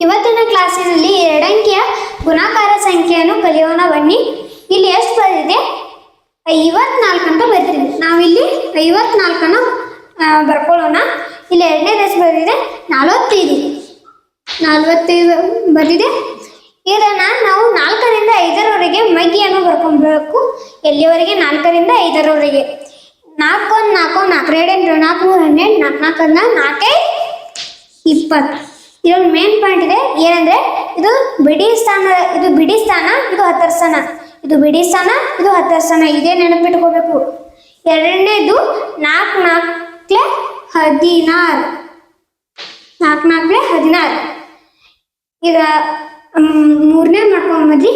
ಇವತ್ತಿನ ಕ್ಲಾಸಿನಲ್ಲಿ ಎರಡಂಕಿಯ ಗುಣಾಕಾರ ಸಂಖ್ಯೆಯನ್ನು ಕಲಿಯೋಣ ಬನ್ನಿ. ಇಲ್ಲಿ ಎಷ್ಟು ಬರೆದಿದೆ? ಐವತ್ನಾಲ್ಕು ಅಂತ ಬರ್ತಿದೆ ನಾವಿಲ್ಲಿ ಐವತ್ನಾಲ್ಕನ್ನು ಬರ್ಕೊಳ್ಳೋಣ. ಇಲ್ಲಿ ಎರಡನೇದು ಎಷ್ಟು ಬರೆದಿದೆ. ನಲವತ್ತೈದು. ನಲವತ್ತೈದು ಬರೆದಿದೆ. ಇದನ್ನ ನಾವು ನಾಲ್ಕರಿಂದ ಐದರವರೆಗೆ ಮಗ್ಗಿಯನ್ನು ಬರ್ಕೊಬೇಕು. ಎಲ್ಲಿವರೆಗೆ? ನಾಲ್ಕರಿಂದ ಐದರವರೆಗೆ. ನಾಲ್ಕೊಂದು ನಾಲ್ಕು ನಾಲ್ಕು. ಎರಡು ನಾಲ್ಕು ಮೂರು ಹನ್ನೆರಡು ನಾಲ್ಕು ನಾಲ್ಕು ನಾಲ್ಕೈ ಇಪ್ಪತ್ತು. ಇದೊಂದು ಮೇನ್ ಪಾಯಿಂಟ್ ಇದೆ, ಏನಂದ್ರೆ ಇದು ಬಿಡಿ ಸ್ಥಾನ, ಇದು ಬಿಡಿ ಸ್ಥಾನ, ಇದು ಹತ್ತರ ಸ್ಥಾನ. ಇದು ಬಿಡಿ ಸ್ಥಾನ, ಇದು ಹತ್ತರ ಸ್ಥಾನ. ಇದೇ ನೆನಪಿಟ್ಕೋಬೇಕು. ಎರಡನೇದು ನಾಲ್ಕು ನಾಲ್ಕಲೆ ಹದಿನಾರು. ನಾಲ್ಕು ನಾಲ್ಕಲೆ ಹದಿನಾರು. ಈಗ ಮೂರನೇ ಮಾಡ್ಕೊಂಬದ್ರಿ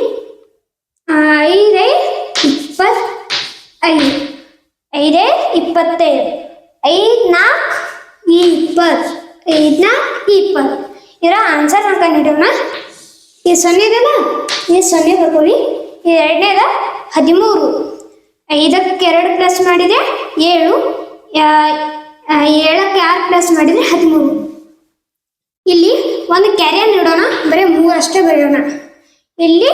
ಐದೈ ಐದು ಐದೇ ಇಪ್ಪತ್ತೈದು. ಐದು ನಾಲ್ಕು ಇಪ್ಪತ್ತು. ಐದು ನಾಲ್ಕು ಇಪ್ಪತ್ತು. ಇದರ ಆನ್ಸರ್ ಕಂಡಿಡೋಣ ಈ ಸೊನ್ನೆ ಇದೆಯಲ್ಲ ಈ ಸೊನ್ನೆ ಬರ್ಕೊಳ್ಳಿ. ಈ ಎರಡನೇದ ಹದಿಮೂರು. ಐದಕ್ಕೆ ಎರಡು ಪ್ಲಸ್ ಮಾಡಿದೆ ಏಳು. ಏಳಕ್ಕೆ ಆರು ಪ್ಲಸ್ ಮಾಡಿದರೆ ಹದಿಮೂರು. ಇಲ್ಲಿ ಒಂದು ಕ್ಯಾರಿಯನ್ನು ಇಡೋಣ ಬರೀ ಮೂರಷ್ಟೇ ಬರೆಯೋಣ. ಇಲ್ಲಿ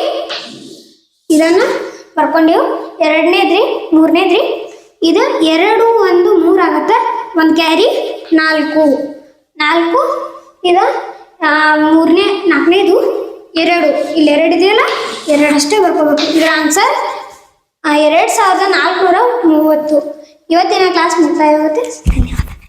ಇದನ್ನು ಬರ್ಕೊಂಡೆವು. ಎರಡನೇದ್ರಿ ಮೂರನೇದ್ರಿ ಇದು ಎರಡು, ಒಂದು, ಮೂರು ಆಗುತ್ತೆ. ಒಂದು ಕ್ಯಾರಿ ನಾಲ್ಕು. ನಾಲ್ಕು, ಇದು ಮೂರನೇ, ನಾಲ್ಕನೇದು, ಎರಡು. ಇಲ್ಲಿ ಎರಡು ಇದೆಯಲ್ಲ? ಎರಡಷ್ಟೇ ಬರ್ಕೋಬೇಕು. ಇದರ ಆನ್ಸರ್ ಎರಡು ಸಾವಿರದ ನಾಲ್ಕುನೂರ ಮೂವತ್ತು. ಇವತ್ತಿನ ಕ್ಲಾಸ್ ಮುಕ್ತಾಯ ಆಗುತ್ತೆ